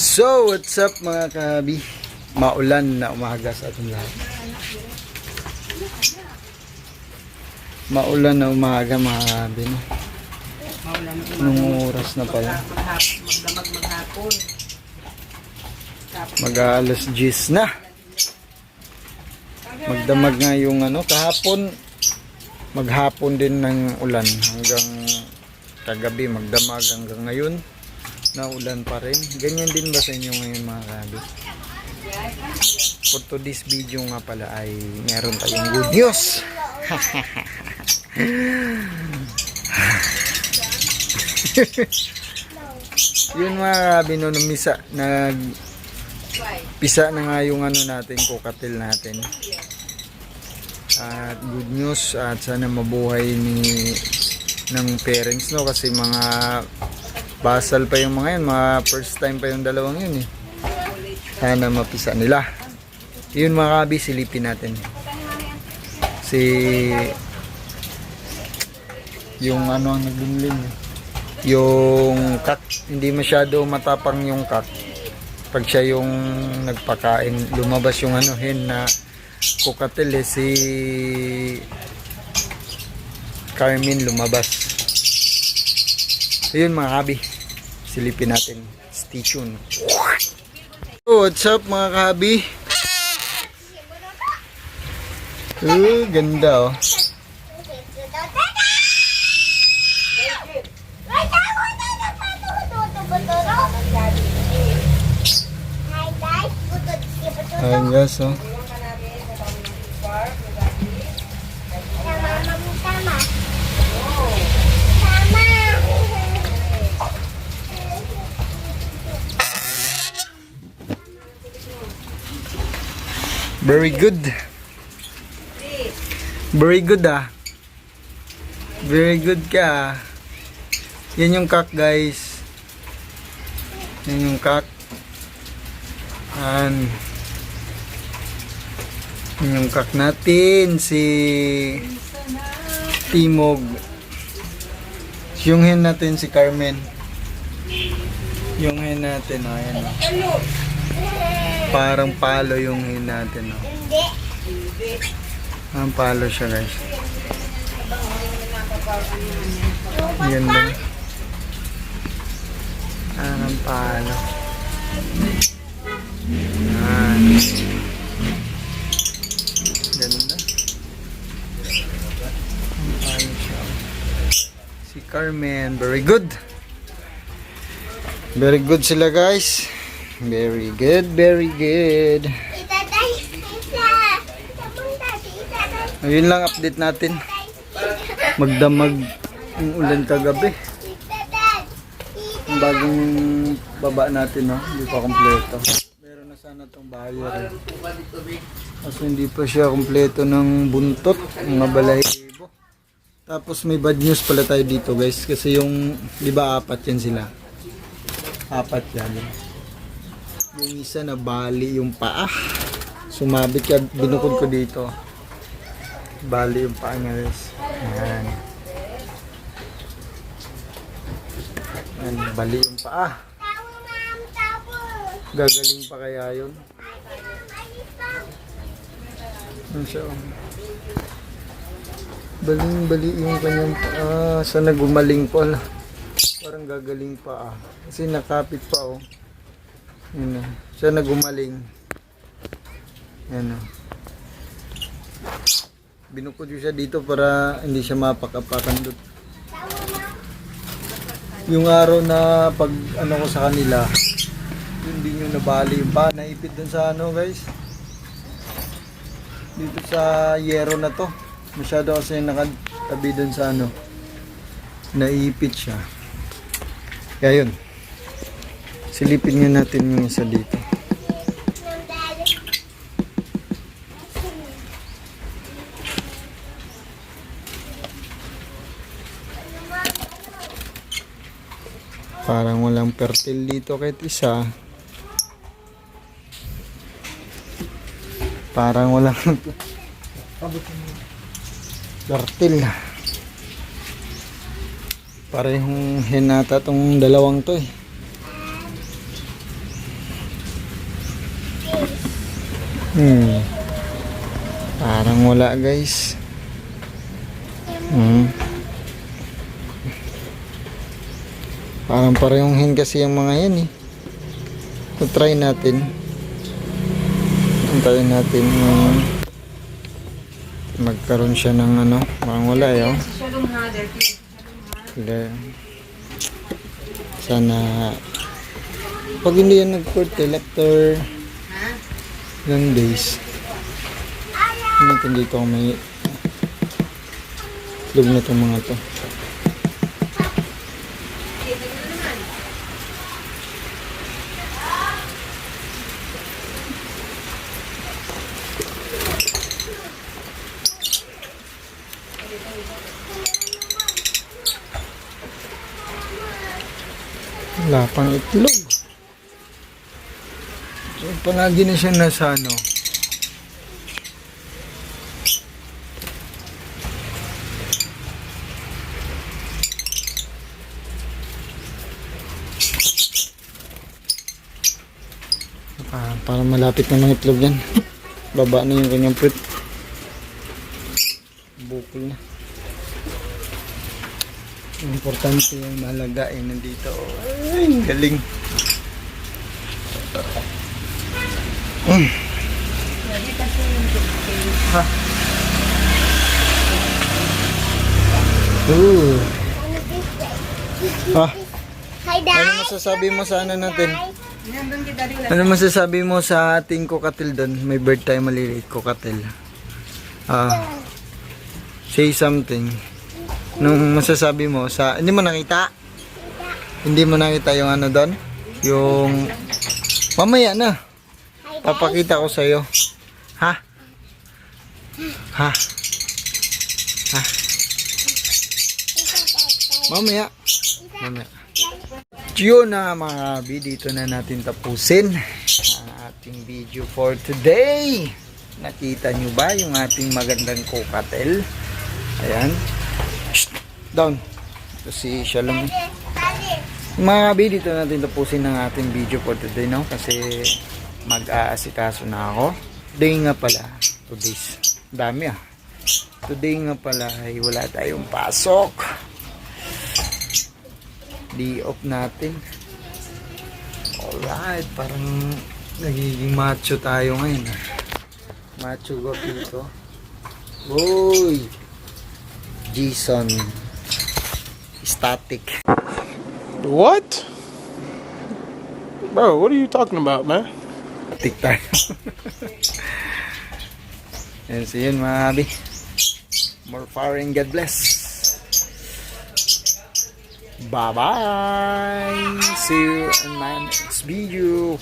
So, what's up mga kabi? Maulan na umaga sa ating lahat. Maulan na umaga mga kabi. Anong oras na pala? magdamag maghapon. Tapos Mag alas 10 na. Magdamag nga yung ano, kahapon maghapon din ng ulan hanggang kagabi magdamag hanggang ngayon na ulan pa rin. Ganyan din ba sa inyo ngayon mga kabi? For today's video nga pala ay meron tayong good news. Yun mga kabi no, numisa, nag pisa na nga yung ano natin, kukatil natin. At good news at sana mabuhay ni ng parents no kasi mga basal pa yung mga yan, mga first time pa yung dalawang yun eh. Sana mapisa nila. Yun mga kabi, silipin natin. Si yung ano ang naglimlim eh. Yung kak, hindi masyado matapang yung kak. Pag siya yung nagpakain, lumabas yung ano hen na kukatil eh, si Carmen lumabas. Ayun mga kabi, silipin natin. Stay tuned. Oh, what's up mga kabi? Oh, ganda oh. Ayun guys oh. Very good. Very good ah. Very good ka. ah. Yan yung kak guys. Yan yung kak. Yan. Yan yung kak natin. Si Timog. Yung hen natin si Carmen. Yung hen natin. Oh, yan, oh. Parang palo yung hen natin. Oh. Ang palo siya guys. Yan lang. Ah, ang palo. Yan. Ganda. Ang palo siya. Si Carmen, very good. Very good sila guys. Very good, very good. Ayun lang update natin. Magdamag yung ulan kagabi. Ang bagong baba natin, no? Hindi pa kompleto. Meron na sana itong barrier. eh. Kasi hindi pa siya kompleto ng buntot, mga balahibo. Tapos may bad news pala tayo dito guys. Kasi yung, di ba apat yan sila? Apat yan. Yung isa na bali yung paa. Sumabit ka, binukod ko dito. Bali yung paa niya guys. Ayan. Ayan, bali yung paa. Gagaling pa kaya yun? Ano siya? oh? Baling-bali yung kanyang paa. Sana gumaling po. Parang gagaling pa ah. Kasi nakapit pa oh. Yan oh. Sana gumaling. Yan oh. Binukod ko siya dito para hindi siya mapakapakan doon. Yung araw na pag ano ko sa kanila, yun din yung nabali yung pa, naipit dun sa ano guys. Dito sa yero na to. Masyado kasi nakatabi dun sa ano. Naipit siya. Kaya yun. Silipin nga natin yung isa dito. Parang walang fertile dito kahit isa. Parang walang fertile. Parehong henata tong dalawang to eh. Hmm. Parang wala guys. Hmm. Parang parehong hin kasi yung mga yan eh. So, try natin. Antayin natin yung magkaroon siya ng ano. Parang wala eh. Oh. Sana pag hindi yan nag-curtail after Ha? Ilang days natin dito? Kung may lug na itong mga to. Wala pang itlog palagi na siya nasa ano Ah, para malapit na ng itlog yan. Baba na yung kanyang puwit. Bukol na. Importante yung malaga eh nandito. Ay, galing. Mm. Ha. Ooh. Ah, Hi, Dad. ano masasabi mo sa ano natin? Ano masasabi mo sa ating kukatil doon? May birthday maliliit kukatil. Ah. say something. Nung masasabi mo sa hindi mo nakita? Hindi mo nakita yung ano doon? Yung mamaya na. Papakita ko sa iyo. Ha? Ha? Ha? Mamaya. Mamaya. Yun na mga kabi, dito na natin tapusin ang ating video for today. Nakita nyo ba yung ating magandang kokatel? Ayan. Shh, down. Ito si Shalom. Mga kabi, dito natin tapusin ang ating video for today, no? Kasi mag-aasikaso na ako. Today nga pala, today's, dami ah. Today nga pala ay wala tayong pasok day off natin. Alright, parang nagiging macho tayo ngayon. ah. Macho go dito. Uy! Jason. Static. What? Bro, what are you talking about, man? Static tayo. Yan, so yun mga abi. More and God bless. Bye-bye. See you in my next video.